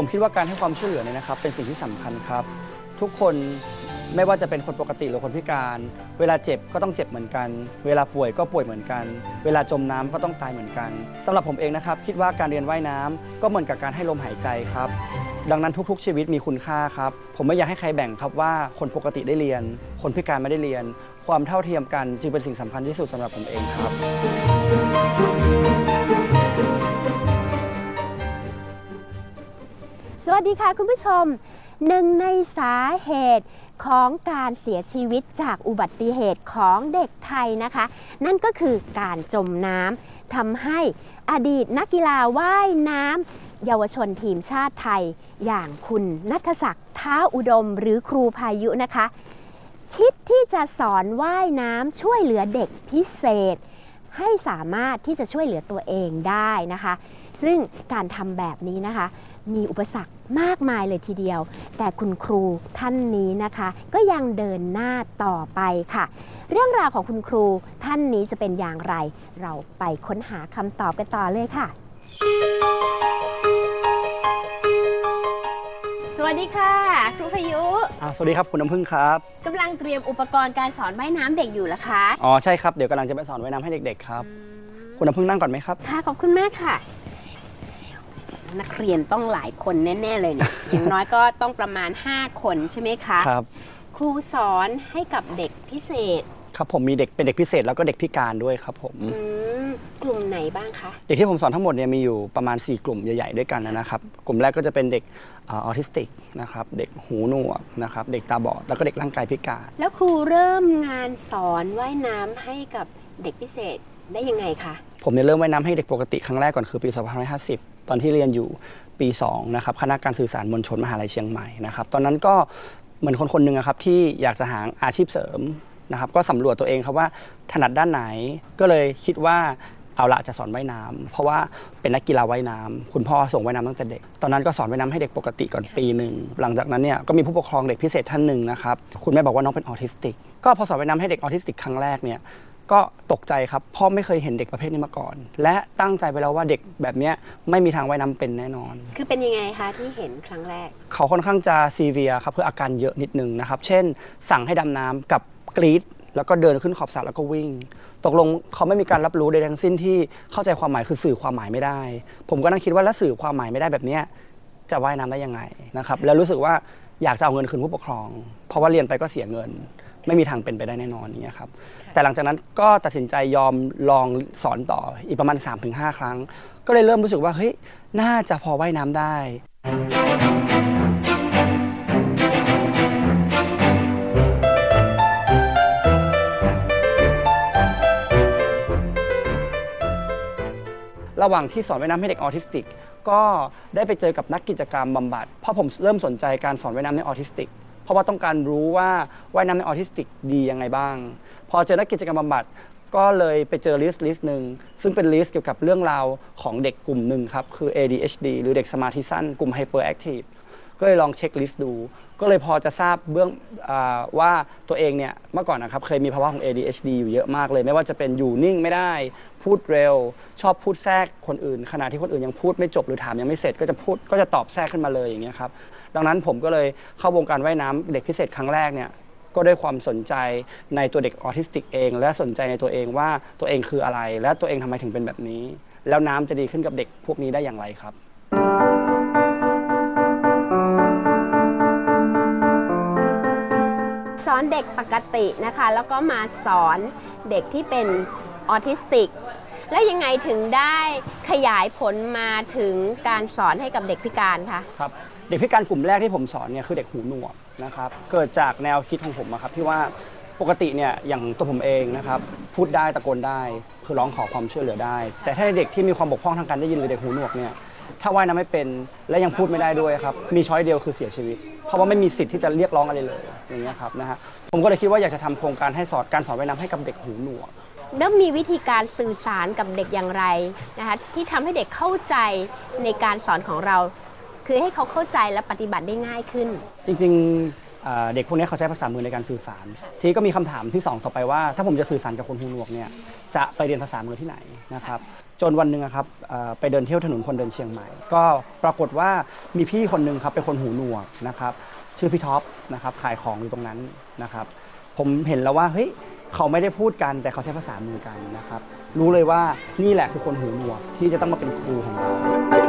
ผมคิดว่าการให้ความช่วยเหลือเนี่ยนะครับเป็นสิ่งที่สำคัญครับ ทุกคนไม่ว่าจะเป็นคนปกติหรือคนพิการ เวลาเจ็บก็ต้องเจ็บเหมือนกัน เวลาป่วยก็ป่วยเหมือนกัน เวลาจมน้ำก็ต้องตายเหมือนกันสำหรับผมเองนะครับ คิดว่าการเรียนว่ายน้ำก็เหมือนกับการให้ลมหายใจครับ ดังนั้นทุกๆ ชีวิตมีคุณค่าครับ ผมไม่อยากให้ใครแบ่งครับว่าคนปกติได้เรียน คนพิการไม่ได้เรียน ความเท่าเทียมกันจึงเป็นสิ่งสำคัญที่สุดสำหรับผมเองครับ สวัสดีค่ะคุณผู้ชม หนึ่งในสาเหตุของการเสียชีวิตจากอุบัติเหตุของเด็กไทยนะคะ นั่นก็คือการจมน้ำทำให้อดีตนักกีฬาว่ายน้ำเยาวชนทีมชาติไทย อย่างคุณนัทศักดิ์ท้าอุดมหรือครูพายุนะคะ คิดที่จะสอนว่ายน้ำช่วยเหลือเด็กพิเศษ ให้สามารถที่จะช่วยเหลือตัวเองได้นะคะ ซึ่งการทำแบบนี้นะคะ มีอุปสรรคมากมายเลยทีเดียว แต่คุณครูท่านนี้นะคะ ก็ยังเดินหน้าต่อไปค่ะ เรื่องราวของคุณครูท่านนี้จะเป็นอย่างไร เราไปค้นหาคำตอบกันต่อเลยค่ะ สวัสดีค่ะ ครูพายุอ่าสวัสดีครับคุณน้ำพึ่งครับกำลังเตรียมอุปกรณ์การสอนว่ายน้ำเด็กอยู่เหรอคะอ๋อใช่ครับเดี๋ยวกำลังจะไปสอนว่ายน้ำให้เด็กๆครับ คุณน้ำพึ่งนั่งก่อนไหมครับ ค่ะขอบคุณมากค่ะ นักเรียนต้องหลายคนแน่ ๆ เลยเนี่ย อย่างน้อยก็ต้องประมาณ 5 คนใช่ไหมคะ ครับ ครูสอนให้กับเด็กพิเศษ ครับผมมีเด็กเป็นเด็กพิเศษแล้วก็เด็กพิการด้วยครับผม อืมกลุ่มไหนบ้างคะ เด็กที่ผมสอนทั้งหมดเนี่ยมีอยู่ประมาณ 4 กลุ่มใหญ่ๆด้วยกันนะครับ กลุ่มแรกก็จะเป็นเด็กเออทิสติกนะครับ เด็กหูหนวกนะครับ เด็กตาบอด แล้วก็เด็กร่างกายพิการ แล้วครูเริ่มงานสอนว่ายน้ำให้กับเด็กพิเศษได้ยังไงคะ ผมเนี่ยเริ่มว่ายน้ำให้เด็กปกติครั้งแรกก่อนคือปี 2550 ตอนที่เรียนอยู่ปี2นะครับคณะการสื่อสารมวลชนมหาลัยเชียงใหม่นะครับตอนนั้นก็เหมือนคนคนหนึ่งอะครับที่อยากจะหาอาชีพเสริมนะครับก็สำรวจตัวเองครับว่าถนัดด้านไหนก็เลยคิดว่าเอาละจะสอนว่ายน้ำเพราะว่าเป็นนักกีฬาว่ายน้ำคุณพ่อส่งว่ายน้ำตั้งแต่เด็ก ตอนนั้นก็สอนว่ายน้ำให้เด็กปกติก่อนปีหนึ่งหลังจากนั้นเนี่ยก็มีผู้ปกครองเด็กพิเศษท่านหนึ่งนะครับคุณแม่บอกว่าน้องเป็นออทิสติก ก็พอสอนว่ายน้ำให้เด็กออทิสติกครั้งแรกเนี่ย ก็ตกใจครับเพ่อไม่เคยเห็นเด็กประเภทนี้มาก่อน และตั้งใจไปแล้วว่าเด็กแบบเนี้ยไม่มีทางว่ายน้ำเป็นแน่นอน คือเป็นยังไงคะที่เห็นครั้งแรก เขาค่อนข้างจะซีเวียครับคืออาการเยอะนิดนึงนะครับ เช่น สั่งให้ดำน้ำกับกรีดแล้วก็เดินขึ้นขอบสระแล้วก็วิ่ง ตกลงเขาไม่มีการรับรู้ใดทั้งสิ้นที่เข้าใจความหมายคือสื่อความหมายไม่ได้ ผมก็นั่งคิดว่าแล้วสื่อความหมายไม่ได้แบบเนี้ยจะว่ายน้ำได้ยังไงนะครับแล้วรู้สึกว่าอยากจะเอาเงินคืนผู้ปกครอง เพราะว่าเรียนไปก็เสียเงิน ไม่มีทางเป็นไปได้แน่นอนอย่างเงี้ยครับแต่หลังจากนั้นก็ตัดสินใจยอมลองสอนต่ออีกประมาณ 3-5 ครั้ง ก็เลยเริ่มรู้สึกว่าเฮ้ยน่าจะพอว่ายน้ำได้ ระหว่างที่สอนว่ายน้ำให้เด็กออทิสติก ก็ได้ไปเจอกับนักกิจกรรมบำบัดเพราะผมเริ่มสนใจการสอนว่ายน้ำในออทิสติก เพราะว่าต้องการรู้ว่าว่ายน้ำในออทิสติกดียังไงบ้าง พอเจอนักกิจกรรมบำบัดก็เลยไปเจอลิสต์ลิสต์หนึ่งซึ่งเป็นลิสต์เกี่ยวกับเรื่องราวของเด็กกลุ่มหนึ่งครับ คือ ADHD หรือเด็กสมาธิสั้น กลุ่ม Hyperactive ก็เลยลองเช็คลิสต์ดู ก็เลยพอจะทราบเบื้องอว่าตัวเองเนี่ยเมื่อก่อนนะครับเคยมีภาวะของ ADHD อยู่เยอะมากเลย ไม่ว่าจะเป็นอยู่นิ่งไม่ได้ พูดเร็ว ชอบพูดแทรกคนอื่น ขณะที่คนอื่นยังพูดไม่จบหรือถามยังไม่เสร็จ ก็จะพูดก็จะตอบแทรกขึ้นมาเลยอย่างเงี้ยครับ ดังนั้นผมก็เลยเข้าวงการว่ายน้ำเด็กพิเศษครั้งแรกเนี่ยก็ด้วยความสนใจในตัวเด็กออทิสติกเอง และสนใจในตัวเองว่าตัวเองคืออะไร และตัวเองทำไมถึงเป็นแบบนี้ แล้วน้ำจะดีขึ้นกับเด็กพวกนี้ได้อย่างไรครับสอนเด็กปกตินะคะ แล้วก็มาสอนเด็กที่เป็นออทิสติก แล้วยังไงถึงได้ขยายผลมาถึงการสอนให้กับเด็กพิการคะครับ เด็กพิการกลุ่มแรกที่ผมสอนเนี่ยคือเด็กหูหนวกนะครับเกิดจากแนวคิดของผมอะครับที่ว่าปกติเนี่ยอย่างตัวผมเองนะครับพูดได้ตะโกนได้คือร้องขอความช่วยเหลือได้ แต่ถ้าเด็กที่มีความบกพร่องทางการได้ยินหรือเด็กหูหนวกเนี่ยถ้าว่ายน้ำไม่เป็นและยังพูดไม่ได้ด้วยครับมีช้อยเดียวคือเสียชีวิต เพราะว่าไม่มีสิทธิ์ที่จะเรียกร้องอะไรเลยอย่างเงี้ยครับนะฮะผมก็เลยคิดว่าอยากจะทำโครงการให้สอนการสอนว่ายน้ำให้กับเด็กหูหนวกแล้วมีวิธีการสื่อสารกับเด็กอย่างไรนะคะที่ทำให้เด็กเข้าใจในการสอนของเรา คือให้เขาเข้าใจและปฏิบัติได้ง่ายขึ้น จริงๆอ่าเด็กพวกนี้เขาใช้ภาษามือในการสื่อสาร ทีนี้ก็มีคำถามที่สองต่อไปว่า ถ้าผมจะสื่อสารกับคนหูหนวกเนี่ยจะไปเรียนภาษามือที่ไหนนะครับจนวันหนึ่งอะครับอ่าไปเดินเที่ยวถนนคนเดินเชียงใหม่ ก็ปรากฏว่ามีพี่คนหนึ่งครับเป็นคนหูหนวกนะครับชื่อพี่ท็อปนะครับขายของอยู่ตรงนั้นนะครับ ผมเห็นแล้วว่าเฮ้ยเขาไม่ได้พูดกันแต่เขาใช้ภาษามือกันนะครับ รู้เลยว่านี่แหละคือคนหูหนวกที่จะต้องมาเป็นครูของเรา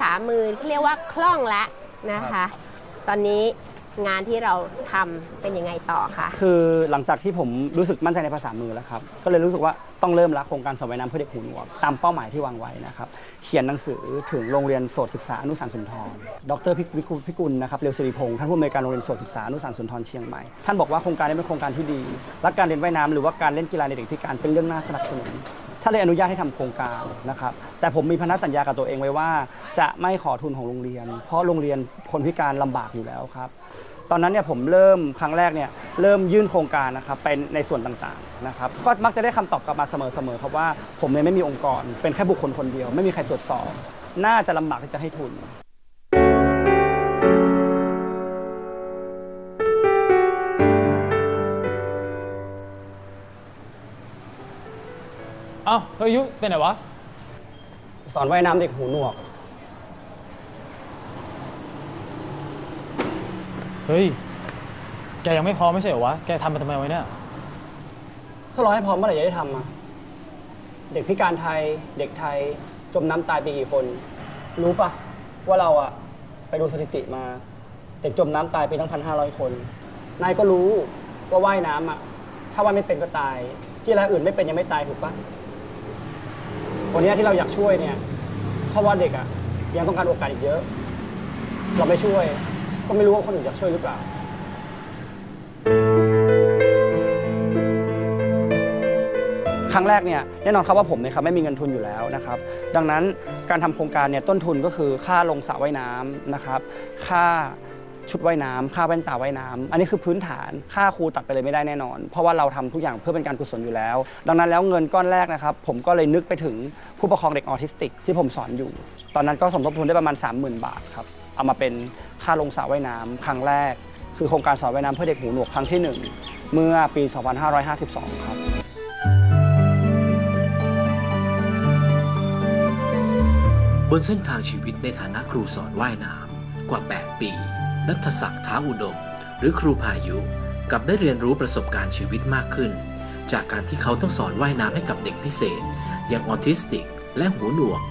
ษามือที่เรียกว่าคล่องละนะครัคะบตอนนี้งานที่เราทำเป็นยังไงต่อคะคือหลังจากที่ผมรู้สึกมั่นใจในภาษามือแล้วครับ ก็เลยรู้สึกว่าต้องเริ่มละโครงการสอนว่ายน้ำเพื่อเด็กหูหนวกตามเป้าหมายที่วางไว้นะครับ เขียนหนังสือถึงโรงเรียนโสตศึกษาอนุสารสุนทร ดรพิพิกุลพิกุลนะครับเรียวสิริพงศ์ท่านผู้อำนวยการโรงเรียนโสตศึกษาอนุสารสุนทรเชียงใหม่ ท่านบอกว่าโครงการนี้เป็นโครงการที่ดี และการเรียนว่ายน้ำหรือว่าการเล่นกีฬาในเด็กพิการเป็นเรื่องน่าสนับสนุน ถ้าเลยอนุญาตให้ทำโครงการนะครับแต่ผมมีพันธสัญญากับตัวเองไว้ว่า จะไม่ขอทุนของโรงเรียน เพราะโรงเรียนคนพิการลำบากอยู่แล้วครับตอนนั้นเนี่ยผมเริ่มครั้งแรกเนี่ยเริ่มยื่นโครงการนะครับเป็นในส่วนต่างๆนะครับก็มักจะได้คำตอบกลับมาเสมอๆครับว่าผมเนี่ยไม่มีองค์กร เป็นแค่บุคคลคนเดียว ไม่มีใครตรวจสอบ น่าจะลำบากที่จะให้ทุน อ้าเฮ้ยยุเป็นไหนวะ สอนว่ายน้ำเด็กหูหนวก เฮ้ย แกยังไม่พร้อมไม่ใช่เหรอวะ แกทำมาทำไมวะเนี่ย ถ้ารอให้พร้อมเมื่อไหร่จะได้ทำอะเด็กพิการไทย เด็กไทย จมน้ำตายไปกี่คน รู้ปะว่าเราอะไปดูสถิติมา เด็กจมน้ำตายไปทั้งพันห้าร้อยคน นายก็รู้ว่าว่ายน้ำอะถ้าว่ายไม่เป็นก็ตายกีฬาอื่นไม่เป็นยังไม่ตายถูกปะ วันนี้ที่เราอยากช่วยเนี่ยเพราะว่าเด็กอะยังต้องการโอกาสอีกเยอะ เราไม่ช่วย ก็ไม่รู้ว่าคนอื่นอยากช่วยหรือเปล่าครั้งแรกเนี่ยแน่นอนครับว่าผมเนี่ยครับไม่มีเงินทุนอยู่แล้วนะครับ ดังนั้นการทำโครงการเนี่ยต้นทุนก็คือค่าลงสระว่ายน้ำนะครับ ค่า ชุดว่ายน้ำค่าแว่นตาว่ายน้ำอันนี้คือพื้นฐานค่าครูตัดไปเลยไม่ได้แน่นอน เพราะว่าเราทำทุกอย่างเพื่อเป็นการกุศลอยู่แล้ว ดังนั้นแล้วเงินก้อนแรกนะครับ ผมก็เลยนึกไปถึงผู้ปกครองเด็กออทิสติก ที่ผมสอนอยู่ ตอนนั้นก็สมทบทุนได้ประมาณ 30,000 บาทครับเอามาเป็นค่าลงสระว่ายน้ำครั้งแรก คือโครงการสอนว่ายน้ำเพื่อเด็กหูหนวกครั้งที่หนึ่งเมื่อปี 2552 ครับบนเส้นทางชีวิตในฐานะครูสอนว่ายน้ำกว่า 8 ปี นัทศักดิ์ท้าอุดม หรือครูพายุกับได้เรียนรู้ประสบการณ์ชีวิตมากขึ้น จากการที่เขาต้องสอนว่ายน้ำให้กับเด็กพิเศษ อย่างออทิสติก และหูหนวก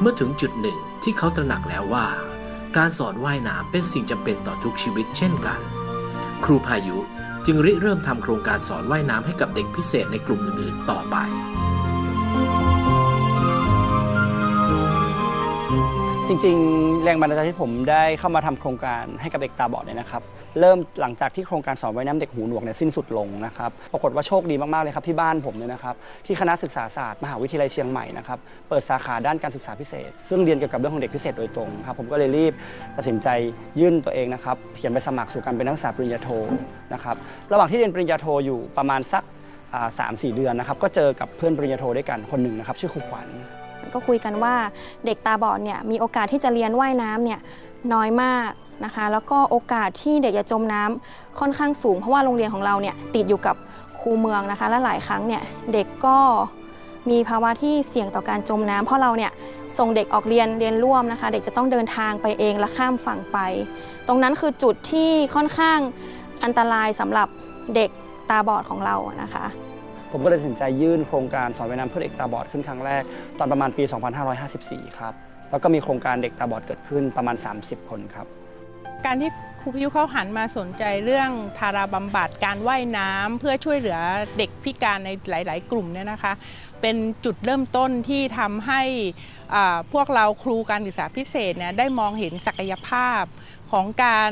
เมื่อถึงจุดหนึ่งที่เขาตระหนักแล้วว่า การสอนว่ายน้ำเป็นสิ่งจำเป็นต่อทุกชีวิตเช่นกัน ครูพายุจึงริเริ่มทำโครงการสอนว่ายน้ำให้กับเด็กพิเศษในกลุ่มอื่นๆต่อไป จริงๆ แรงบันดาลใจที่ผมได้เข้ามาทำโครงการให้กับเด็กตาบอดเนี่ยนะครับ เริ่มหลังจากที่โครงการสอนว่ายน้ำเด็กหูหนวกเนี่ยสิ้นสุดลงนะครับ ปรากฏว่าโชคดีมากๆเลยครับที่บ้านผมเนี่ยนะครับที่คณะศึกษาศาสตร์มหาวิทยาลัยเชียงใหม่นะครับเปิดสาขาด้านการศึกษาพิเศษ ซึ่งเรียนเกี่ยวกับเรื่องของเด็กพิเศษโดยตรงครับผมก็เลยรีบตัดสินใจยื่นตัวเองนะครับเขียนไปสมัครสู่การเป็นนักศึกษาปริญญาโทนะครับระหว่างที่เรียนปริญญาโทอยู่ประมาณสักสามสี่เดือนนะครับก็เจอกับเพื่อนปริญญาโทด้วยกันคนหนึ่งนะครับชื่อครูขวัญ ก็คุยกันว่าเด็กตาบอดเนี่ยมีโอกาสที่จะเรียนว่ายน้ำเนี่ยน้อยมากนะคะ แล้วก็โอกาสที่เด็กจะจมน้ำค่อนข้างสูง เพราะว่าโรงเรียนของเราเนี่ยติดอยู่กับคูเมืองนะคะ และหลายครั้งเนี่ยเด็กก็มีภาวะที่เสี่ยงต่อการจมน้ำเพราะเราเนี่ยส่งเด็กออกเรียนเรียนร่วมนะคะ เด็กจะต้องเดินทางไปเองและข้ามฝั่งไป ตรงนั้นคือจุดที่ค่อนข้างอันตรายสำหรับเด็กตาบอดของเรานะคะ ผมก็เลยตัดสินใจยื่นโครงการสอนว่ายน้ำเพื่อเด็กตาบอดขึ้นครั้งแรก ตอนประมาณปี 2554 ครับ แล้วก็มีโครงการเด็กตาบอดเกิดขึ้นประมาณ 30 คนครับ การที่ครูพยุเขาหันมาสนใจเรื่องทาราบำบัดการว่ายน้ำเพื่อช่วยเหลือเด็กพิการในหลาย ๆ กลุ่มเนี่ยนะคะ เป็นจุดเริ่มต้นที่ทำให้พวกเราครูการศึกษาพิเศษเนี่ยได้มองเห็นศักยภาพของการ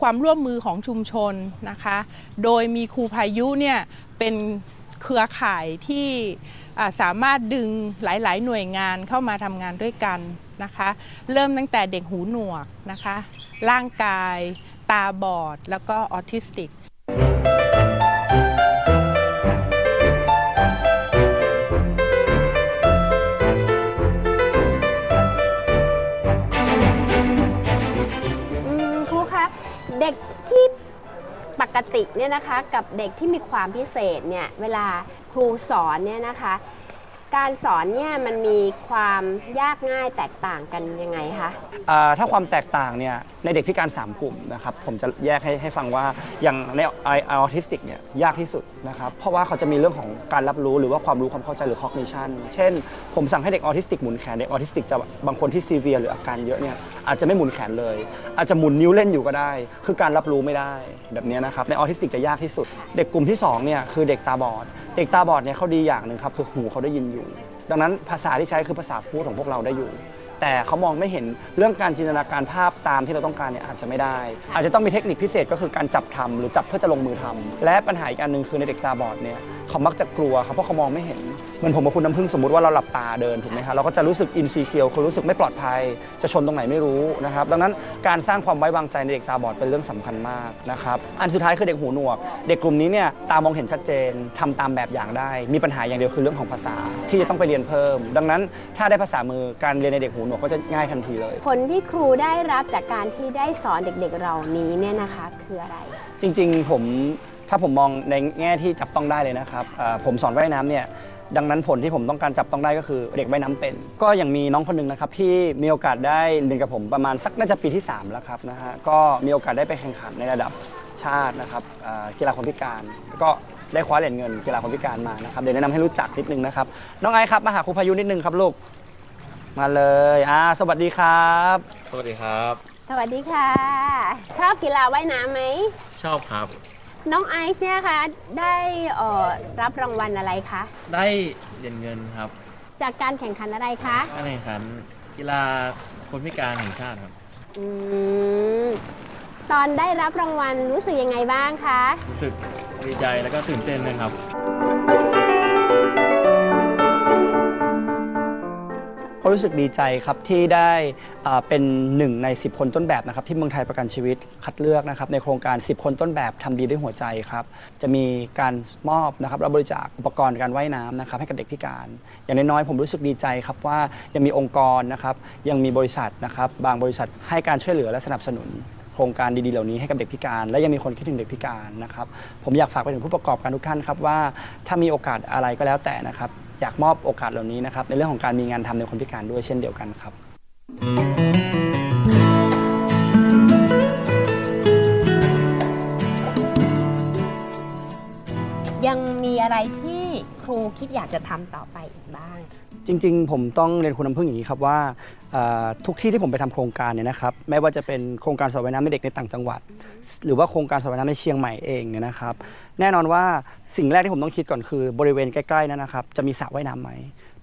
ความร่วมมือของชุมชนนะคะ โดยมีครูพายุเนี่ย เป็นเครือข่ายที่สามารถดึงหลาย ๆ หน่วยงานเข้ามาทำงานด้วยกันนะคะ เริ่มตั้งแต่เด็กหูหนวกนะคะ ร่างกาย ตาบอด แล้วก็ออทิสติก กติเนี่ยนะคะกับเด็กที่มีความพิเศษเนี่ยเวลาครูสอนเนี่ยนะคะ การสอนเนี่ยมันมีความยากง่ายแตกต่างกันยังไงคะ อ่าถ้าความแตกต่างเนี่ยในเด็กพิการ 3 กลุ่มนะครับผมจะแยกให้ให้ฟังว่าอย่างในออทิสติกเนี่ยยากที่สุดนะครับเพราะว่าเขาจะมีเรื่องของการรับรู้หรือว่าความรู้ความเข้าใจหรือ cognition เช่น ผมสั่งให้เด็กออทิสติกหมุนแขนเด็กออทิสติกจะบางคนที่ซีเวียหรืออาการเยอะเนี่ยอาจจะไม่หมุนแขนเลย อาจจะหมุนนิ้วเล่นอยู่ก็ได้ คือการรับรู้ไม่ได้แบบนี้นะครับในออทิสติกจะยากที่สุด เด็กกลุ่มที่สองเนี่ยคือเด็กตาบอด เด็กตาบอดเนี่ยเขาดีอย่างหนึ่งครับคือหูเขาได้ยินอยู่ดังนั้นภาษาที่ใช้คือภาษาพูดของพวกเราได้อยู่ แต่เขามองไม่เห็นเรื่องการจินตนาการภาพตามที่เราต้องการเนี่ยอาจจะไม่ได้ อาจจะต้องมีเทคนิคพิเศษก็คือการจับทำหรือจับเพื่อจะลงมือทำและปัญหาอีกอันหนึ่งคือในเด็กตาบอดเนี่ยเขามักจะกลัวครับเพราะเขามองไม่เห็นเหมือนผมกับคุณน้ำพึ่งสมมติว่าเราหลับตาเดินถูกไหมครับเราก็จะรู้สึกอินซีเคียวคือรู้สึกไม่ปลอดภัย จะชนตรงไหนไม่รู้นะครับดังนั้นการสร้างความไว้วางใจในเด็กตาบอดเป็นเรื่องสำคัญมากนะครับอันสุดท้ายคือเด็กหูหนวก เด็กกลุ่มนี้เนี่ยตามองเห็นชัดเจนทำตามแบบอย่างได้ มีปัญหาอย่างเดียวคือเรื่องของภาษาที่จะต้องไปเรียนเพิ่ม ดังนั้นถ้าได้ภาษามือการเรียนในเด็กหูหนวกก็จะง่ายทันทีเลย ผลที่ครูได้รับจากการที่ได้สอนเด็กๆเหล่านี้เนี่ยนะคะคืออะไร จริงๆผมถ้าผมมองในแง่ที่จับต้องได้เลยนะครับเอ่อผมสอนว่ายน้ำเนี่ยดังนั้นผลที่ผมต้องการจับต้องได้ก็คือเด็กว่ายน้ำเป็น ก็ยังมีน้องคนหนึ่งนะครับที่มีโอกาสได้เรียนกับผมประมาณสักน่าจะปีที่ 3 แล้วครับนะฮะก็มีโอกาสได้ไปแข่งขันในระดับชาตินะครับเอ่อกีฬาคนพิการ ก็ได้คว้าเหรียญเงินกีฬาคนพิการมานะครับเดี๋ยวแนะนำให้รู้จักนิดนึงนะครับน้องไอซ์ครับมาหาครูพายุนิดนึงครับลูก มาเลยอ่าสวัสดีครับ สวัสดีครับ สวัสดีค่ะ ชอบกีฬาว่ายน้ำไหม ชอบครับ น้องไอซ์เนี่ยคะได้เอ่อรับรางวัลอะไรคะ ได้เหรียญเงินครับจากการแข่งขันอะไรคะ การแข่งขันกีฬาคนพิการแห่งชาติครับ อืม ตอนได้รับรางวัลรู้สึกยังไงบ้างคะ รู้สึกดีใจแล้วก็ตื่นเต้นนะครับ ก็รู้สึกดีใจครับที่ได้เป็นหนึ่งใน 10 คนต้นแบบนะครับที่เมืองไทยประกันชีวิตคัดเลือกนะครับในโครงการ 10 คนต้นแบบทำดีด้วยหัวใจครับจะมีการมอบนะครับรับบริจาคอุปกรณ์การว่ายน้ำนะครับให้กับเด็กพิการ อย่างน้อยๆผมรู้สึกดีใจครับว่ายังมีองค์กรนะครับยังมีบริษัทนะครับบางบริษัทให้การช่วยเหลือและสนับสนุนโครงการดีๆ เหล่านี้ให้กับเด็กพิการ และยังมีคนคิดถึงเด็กพิการนะครับ ผมอยากฝากไปถึงผู้ประกอบการทุกท่านครับว่าถ้ามีโอกาสอะไรก็แล้วแต่นะครับ อยากมอบโอกาสเหล่านี้นะครับในเรื่องของการมีงานทำในคนพิการด้วยเช่นเดียวกันครับ ยังมีอะไรที่ครูคิดอยากจะทำต่อไปอีกบ้าง จริง ๆ ผมต้องเรียนคุณน้ำพึ่งอย่างนี้ครับว่าทุกที่ที่ผมไปทำโครงการเนี่ยนะครับไม่ว่าจะเป็นโครงการสระว่ายน้ำให้เด็กในต่างจังหวัด หรือว่าโครงการสระว่ายน้ำในเชียงใหม่เองเนี่ยนะครับ แน่นอนว่าสิ่งแรกที่ผมต้องคิดก่อนคือ บริเวณใกล้ๆนั้นนะครับ จะมีสระว่ายน้ำไหม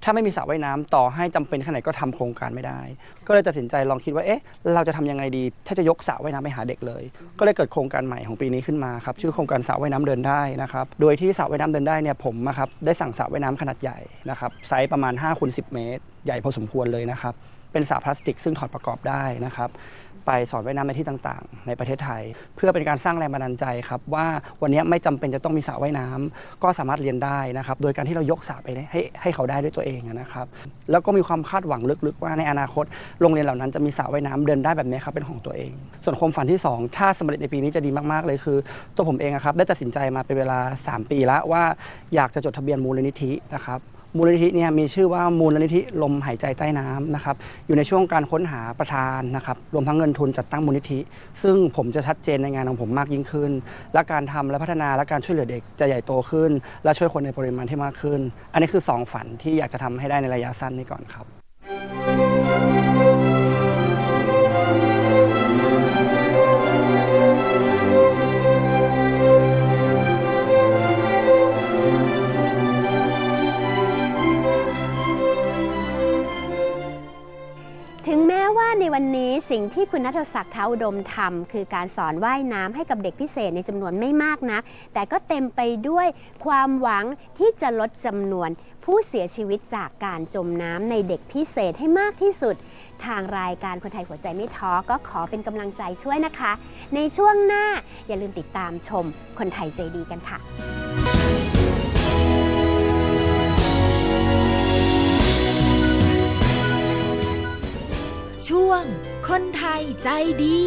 ถ้าไม่มีสระว่ายน้ำต่อให้จำเป็นแค่ไหนก็ทำโครงการไม่ได้ ก็เลยตัดสินใจลองคิดว่าเอ๊ะเราจะทำยังไงดี ถ้าจะยกสระว่ายน้ำไปหาเด็กเลย ก็เลยเกิดโครงการใหม่ของปีนี้ขึ้นมาครับชื่อโครงการสระว่ายน้ำเดินได้นะครับโดยที่สระว่ายน้ำเดินได้เนี่ยผมนะครับได้สั่งสระว่ายน้ำขนาดใหญ่นะครับไซส์ประมาณ5คูณ10 เมตร ใหญ่พอสมควรเลยนะครับเป็นสระพลาสติกซึ่งถอดประกอบได้นะครับ ไปสอนว่ายน้ำในที่ต่างๆ ในประเทศไทย เพื่อเป็นการสร้างแรงบันดาลใจครับว่าวันนี้ไม่จำเป็นจะต้องมีสระว่ายน้ำก็สามารถเรียนได้นะครับโดยการที่เรายกสระไปให้ให้เขาได้ด้วยตัวเองนะครับแล้วก็มีความคาดหวังลึกๆ ว่าในอนาคตโรงเรียนเหล่านั้นจะมีสระว่ายน้ำเดินได้แบบนี้ครับเป็นของตัวเอง ส่วนความฝันที่ 2 ถ้าสำเร็จในปีนี้จะดีมากๆเลยคือ ตัวผมเองครับได้ตัดสินใจมาเป็นเวลา 3 ปีแล้วว่าอยากจะจดทะเบียนมูลนิธินะครับ มูลนิธิเนี่ยมีชื่อว่ามูลนิธิลมหายใจใต้น้ำนะครับอยู่ในช่วงการค้นหาประธานนะครับรวมทั้งเงินทุนจัดตั้งมูลนิธิ ซึ่งผมจะชัดเจนในงานของผมมากยิ่งขึ้น และการทำและพัฒนาและการช่วยเหลือเด็กจะใหญ่โตขึ้น และช่วยคนในปริมาณที่มากขึ้น อันนี้คือสองฝันที่อยากจะทำให้ได้ในระยะสั้นนี้ก่อนครับ วันนี้สิ่งที่คุณนัทศักดิ์เท้าอุดมทำคือการสอนว่ายน้ำให้กับเด็กพิเศษในจำนวนไม่มากนัก แต่ก็เต็มไปด้วยความหวังที่จะลดจำนวนผู้เสียชีวิตจากการจมน้ำในเด็กพิเศษให้มากที่สุด ทางรายการคนไทยหัวใจไม่ท้อก็ขอเป็นกำลังใจช่วยนะคะ ในช่วงหน้าอย่าลืมติดตามชมคนไทยใจดีกันค่ะ ช่วง คนไทยใจดี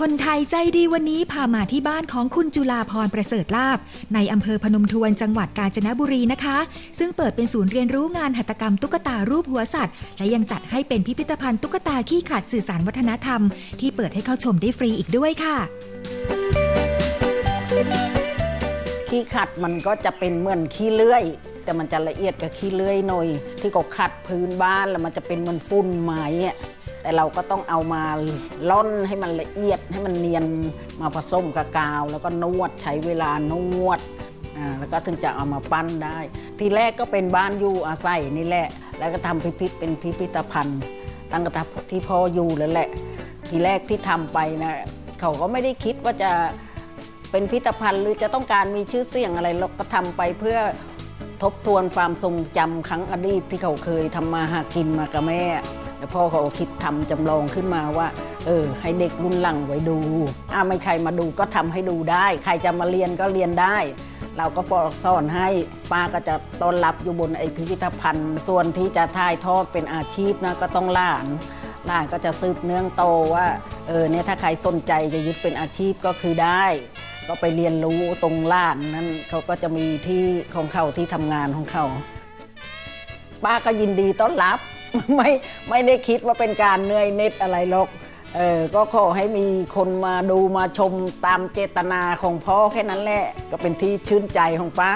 คนไทยใจดีวันนี้พามาที่บ้านของคุณจุลาพรประเสริฐลาบ ในอำเภอพนมทวนจังหวัดกาญจนบุรีนะคะ ซึ่งเปิดเป็นศูนย์เรียนรู้งานหัตถกรรมตุ๊กตารูปหัวสัตว์ และยังจัดให้เป็นพิพิธภัณฑ์ตุ๊กตาขี้ขาดสื่อสารวัฒนธรรม ที่เปิดให้เข้าชมได้ฟรีอีกด้วยค่ะ ขี้ขัดมันก็จะเป็นเหมือนขี้เลื่อย แต่มันจะละเอียดกับขี้เลื่อยหน่อย ที่เขาขัดพื้นบ้านแล้วมันจะเป็นเหมันฝุ่นไม้แต่เราก็ต้องเอามาล่อนให้มันละเอียดให้มันเนียนมาผสมกับกาว แล้วก็นวดใช้เวลานวดแล้วก็ถึงจะเอามาปั้นได้ ทีแรกก็เป็นบ้านอยู่อาศัยนี่แหละ แล้วก็ทำพิพิธเป็นพิพิธภัณฑ์ ตั้งแต่ที่พ่ออยู่แล้วแหละ ทีแรกที่ทำไปนะเขาก็ไม่ได้คิดว่าจะ เป็นพิพิธภัณฑ์หรือจะต้องการมีชื่อเสียงอะไรเราก็ทำไปเพื่อทบทวนความทรงจำครั้งอดีตที่เขาเคยทำมาหากินมากับแม่แล้วพ่อเขาคิดทำจำลองขึ้นมาว่า เออ ให้เด็กรุ่นหลังไว้ดูอ่าไม่ใครมาดูก็ทำให้ดูได้ ใครจะมาเรียนก็เรียนได้ เราก็ปสอนให้ป้าก็จะต้อนรับอยู่บนไอ้พิพิธภัณฑ์ ส่วนที่จะถ่ายทอดเป็นอาชีพนะก็ต้องล่านล่านก็จะสืบเนื่องโตว่าเออเนี่ยถ้าใครสนใจจะยึดเป็นอาชีพก็คือได้ ก็ไปเรียนรู้ตรงล่านนั้นเขาก็จะมีที่ของเขาที่ทำงานของเขา ป้าก็ยินดีต้อนรับไม่ไม่ได้คิดว่าเป็นการเหนื่อยเน็ดอะไรหรอกเออก็ขอให้มีคนมาดูมาชมตามเจตนาของพ่อแค่นั้นแหละ ก็เป็นที่ชื่นใจของป้า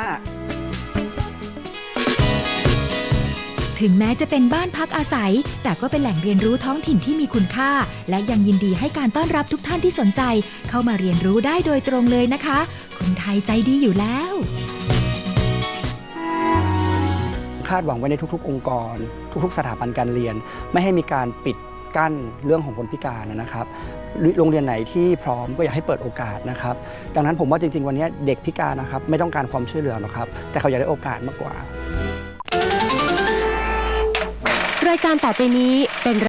ถึงแม้จะเป็นบ้านพักอาศัย แต่ก็เป็นแหล่งเรียนรู้ท้องถิ่นที่มีคุณค่า และยังยินดีให้การต้อนรับทุกท่านที่สนใจ เข้ามาเรียนรู้ได้โดยตรงเลยนะคะ คนไทยใจดีอยู่แล้ว คาดหวังไว้ในทุก ๆ องค์กร ทุก ๆ สถาบันการเรียน ไม่ให้มีการปิดกั้นเรื่องของคนพิการนะครับโรงเรียนไหนที่พร้อมก็อยากให้เปิดโอกาสนะครับ ดังนั้นผมว่าจริง ๆ วันนี้เด็กพิการนะครับ ไม่ต้องการความช่วยเหลือหรอกครับ แต่เขาอยากได้โอกาสมากกว่าายการต่อไปนี้เป็น